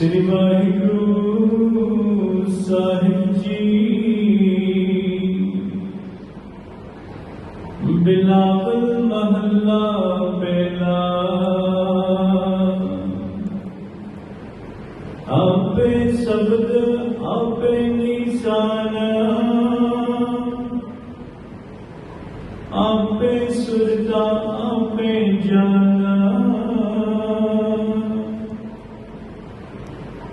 ਸ੍ਰੀ ਵਾਹਿਗੁਰੂ ਸਾਹਿਬ ਜੀ। ਬਿਲਾਵਲ ਮਹੱਲਾ ਪਹਿਲਾ। ਆਪੇ ਸ਼ਬਦ, ਆਪੇ ਨਿਸ਼ਾਨ। ਆਪੇ ਸੁਰਤਾ, ਆਪੇ ਜਾਨਾ।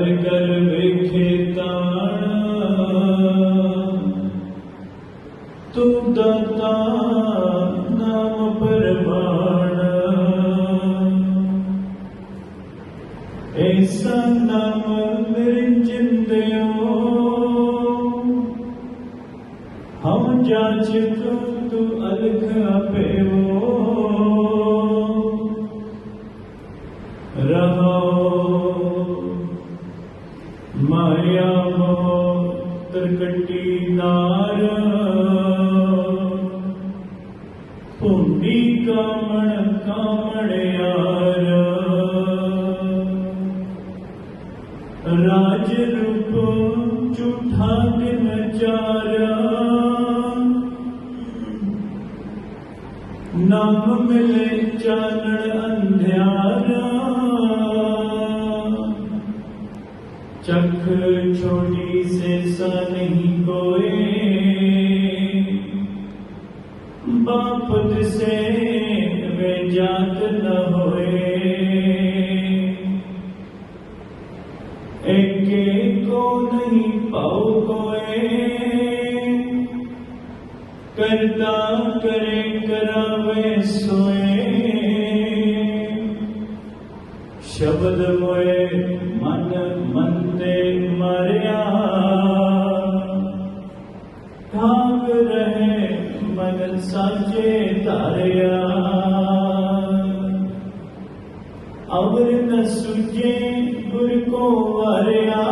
کر کر ویکھتا نام پروانا ہم جاچ چکا تو الکھا پہ ہو۔ مایا ترکٹی دار پونڈی کامن کامن یار راج روپ جھوٹا دن چار نام ملے چانن اندھیارا چکھ چھوٹی سے سا نہیں کوئے باپت سے بے جات نہ ہوئے ایک کو نہیں پاؤ کوئے کرتا کرے کراوے سوئے۔ ਸ਼ਬਦ ਮੋਏ ਮਨ ਮਨ ਤੇ ਮਰਿਆ। ਠਾਕ ਰਹੇ ਮਨ ਸਾਜੇ ਧਾਰਿਆ। ਅਵਰ ਨ ਸੁਜੇ ਗੁਰ ਕੋ ਵਰਿਆ।